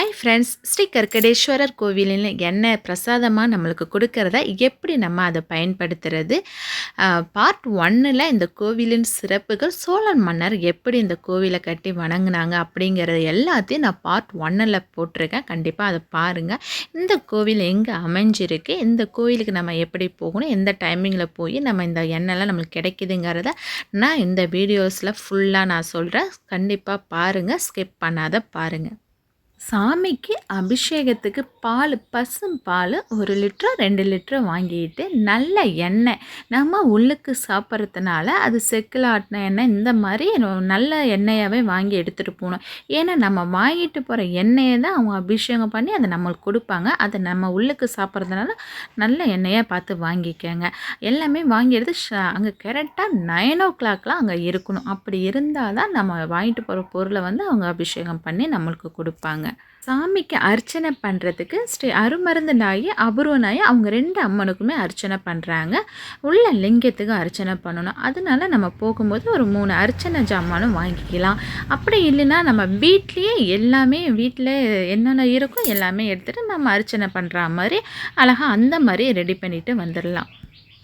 Hi friends Sri கர்க்கடேஸ்வரர் கோவிலில் எண்ணெய் பிரசாதமாக நம்மளுக்கு கொடுக்கறத எப்படி நம்ம அதை பயன்படுத்துறது? பார்ட் ஒன்னில் இந்த கோவிலின் சிறப்புகள் சோழன் மன்னர் எப்படி இந்த கோவிலை கட்டி வணங்கினாங்க அப்படிங்கிறது எல்லாத்தையும் நான் பார்ட் ஒன்னில் போட்டிருக்கேன். கண்டிப்பாக அதை பாருங்கள் இந்த கோவில் எங்கே அமைஞ்சிருக்கு? இந்த கோவிலுக்கு நம்ம எப்படி போகணும்? எந்த டைமிங்கில் போய் நம்ம இந்த எண்ணெய்லாம் நம்மளுக்கு கிடைக்குதுங்கிறத நான் இந்த வீடியோஸில் ஃபுல்லாக நான் சொல்கிறேன் கண்டிப்பாக பாருங்கள் ஸ்கிப் பண்ணாத பாருங்கள் சாமிக்கு அபிஷேகத்துக்கு பால் பசும் பால் ஒரு லிட்டரோ ரெண்டு லிட்டரோ வாங்கிட்டு நல்ல எண்ணெய். நம்ம உள்ளுக்கு சாப்பிட்றதுனால அது செக்கில் ஆட்டின எண்ணெய் இந்த மாதிரி நல்ல எண்ணெயாகவே வாங்கி எடுத்துகிட்டு போகணும். ஏன்னா நம்ம வாங்கிட்டு போகிற எண்ணெயை தான் அவங்க அபிஷேகம் பண்ணி அதை நம்மளுக்கு கொடுப்பாங்க. அதை நம்ம உள்ளுக்கு சாப்பிட்றதுனால நல்ல எண்ணெயாக பார்த்து வாங்கிக்கோங்க. எல்லாமே வாங்கி எடுத்து அங்கே கரெக்டாக நைன் ஓ கிளாக்லாம் அங்கே இருக்கணும். அப்படி இருந்தால் தான் நம்ம வாங்கிட்டு போகிற பொருளை வந்து அவங்க அபிஷேகம் பண்ணி நம்மளுக்கு கொடுப்பாங்க. சாமிக்கு அர்ச்சனை பண்ணுறதுக்கு ஸ்ரீ அருமருந்து நாயி அபூர்வ நாயி அவங்க ரெண்டு அம்மனுக்குமே அர்ச்சனை பண்ணுறாங்க உள்ள லிங்கத்துக்கு அர்ச்சனை பண்ணணும். அதனால நம்ம போகும்போது ஒரு மூணு அர்ச்சனை ஜாமானும் வாங்கிக்கலாம். அப்படி இல்லைன்னா நம்ம வீட்லேயே எல்லாமே வீட்டில் என்னென்ன இருக்கோ எல்லாமே எடுத்துகிட்டு நம்ம அர்ச்சனை பண்ணுற மாதிரி அழகாக அந்த மாதிரி ரெடி பண்ணிவிட்டு வந்துடலாம்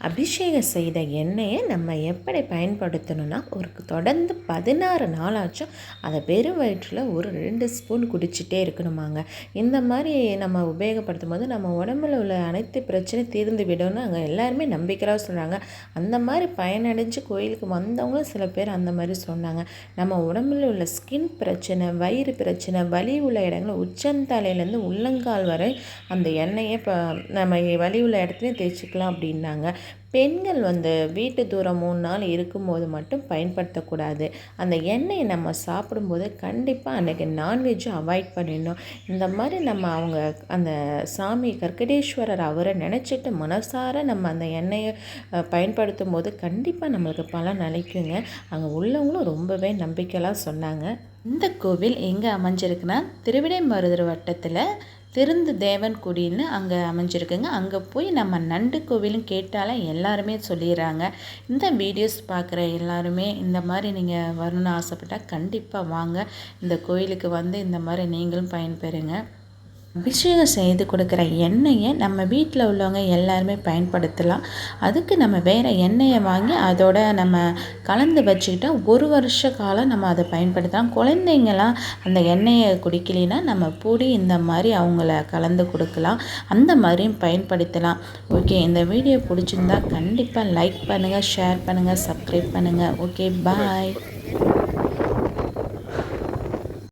அபிஷேகம் செய்த எண்ணெயை நம்ம எப்படி பயன்படுத்தணும்னா ஒரு தொடர்ந்து பதினாறு நாளாச்சும் அதை வெறும் வயிற்றில் ஒரு ரெண்டு ஸ்பூன் குடிச்சிட்டே இருக்கணுமாங்க. இந்த மாதிரி நம்ம உபயோகப்படுத்தும் போது நம்ம உடம்புல உள்ள அனைத்து பிரச்சனையும் தீர்ந்து விடும்னு அங்கே எல்லாருமே நம்பிக்கையாக சொல்கிறாங்க அந்த மாதிரி பயனடைஞ்சு கோயிலுக்கு வந்தவங்களும் சில பேர் அந்த மாதிரி சொன்னாங்க. நம்ம உடம்புல உள்ள ஸ்கின் பிரச்சனை வயிறு பிரச்சனை வலி உள்ள இடங்களில் உச்சந்தலையிலேருந்து உள்ளங்கால் வரை அந்த எண்ணெயை இப்போ நம்ம வலி உள்ள இடத்துலையும் தேய்ச்சிக்கலாம் அப்படின்னாங்க. பெண்கள் வந்து வீட்டு தூரம் மூணு நாள் இருக்கும்போது மட்டும் பயன்படுத்தக்கூடாது. அந்த எண்ணெயை நம்ம சாப்பிடும்போது கண்டிப்பாக அன்றைக்கி நான்வெஜ்ஜும் அவாய்ட் பண்ணிடணும். இந்த மாதிரி நம்ம அவங்க அந்த சாமி கர்க்கடேஸ்வரர் அவரை நினச்சிட்டு மனசார நம்ம அந்த எண்ணெயை பயன்படுத்தும் போது கண்டிப்பாக நம்மளுக்கு பலன் அளிக்குங்க. அங்கே உள்ளவங்களும் ரொம்பவே நம்பிக்கைலாம் சொன்னாங்க. இந்த கோவில் எங்கே அமைஞ்சிருக்குன்னா திருவிடைமருதர் வட்டத்தில் திருந்து தேவன் குடின்னு அங்கே அமைஞ்சிருக்குங்க. அங்கே போய் நம்ம நண்டு கோவிலும் கேட்டாலே எல்லாருமே சொல்லிடுறாங்க. இந்த வீடியோஸ் பார்க்குற எல்லாருமே இந்த மாதிரி நீங்கள் வரணும்னு ஆசைப்பட்டால் கண்டிப்பாக வாங்க. இந்த கோயிலுக்கு வந்து இந்த மாதிரி நீங்களும் பயன்பெறுங்க. அபிஷேகம் செய்து கொடுக்குற எண்ணெயை நம்ம வீட்டில் உள்ளவங்க எல்லாருமே பயன்படுத்தலாம். அதுக்கு நம்ம வேறு எண்ணெயை வாங்கி அதோட நம்ம கலந்து வச்சுக்கிட்டா ஒரு வருஷ காலம் நம்ம அதை பயன்படுத்தலாம். குழந்தைங்களாம் அந்த எண்ணெயை குடிக்கலைன்னா நம்ம பொடி இந்த மாதிரி அவங்கள கலந்து கொடுக்கலாம். அந்த மாதிரியும் பயன்படுத்தலாம். ஓகே இந்த வீடியோ பிடிச்சிருந்தா கண்டிப்பாக லைக் பண்ணுங்கள் ஷேர் பண்ணுங்கள் சப்ஸ்கிரைப் பண்ணுங்கள் ஓகே பாய்